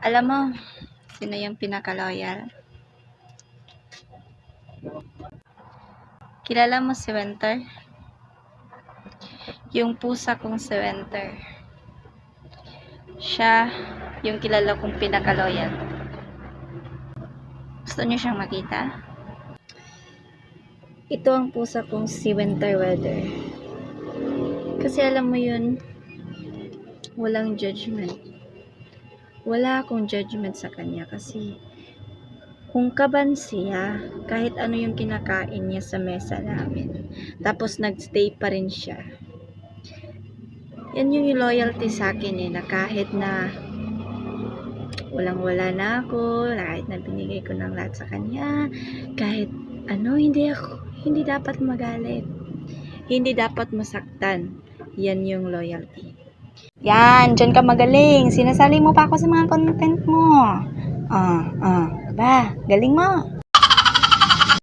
Alam mo, sino yung pinaka-loyal? Kilala mo si Winter? Yung pusa kong si Winter. Siya yung kilala kong pinaka-loyal. Gusto niyo siyang makita? Ito ang pusa kong si Winter Weather. Kasi alam mo yun, walang judgment. Wala akong judgment sa kanya kasi kung kaban siya, kahit ano yung kinakain niya sa mesa namin, tapos nagstay pa rin siya. Yan yung loyalty sa akin eh, na kahit na walang wala na ako, kahit na binigay ko ng lahat sa kanya, kahit ano, hindi ako, hindi dapat magalit. Hindi dapat masaktan. Yan yung loyalty. Yan, dyan ka magaling. Sinasali mo pa ako sa mga content mo. Ah, ah, ba, galing mo.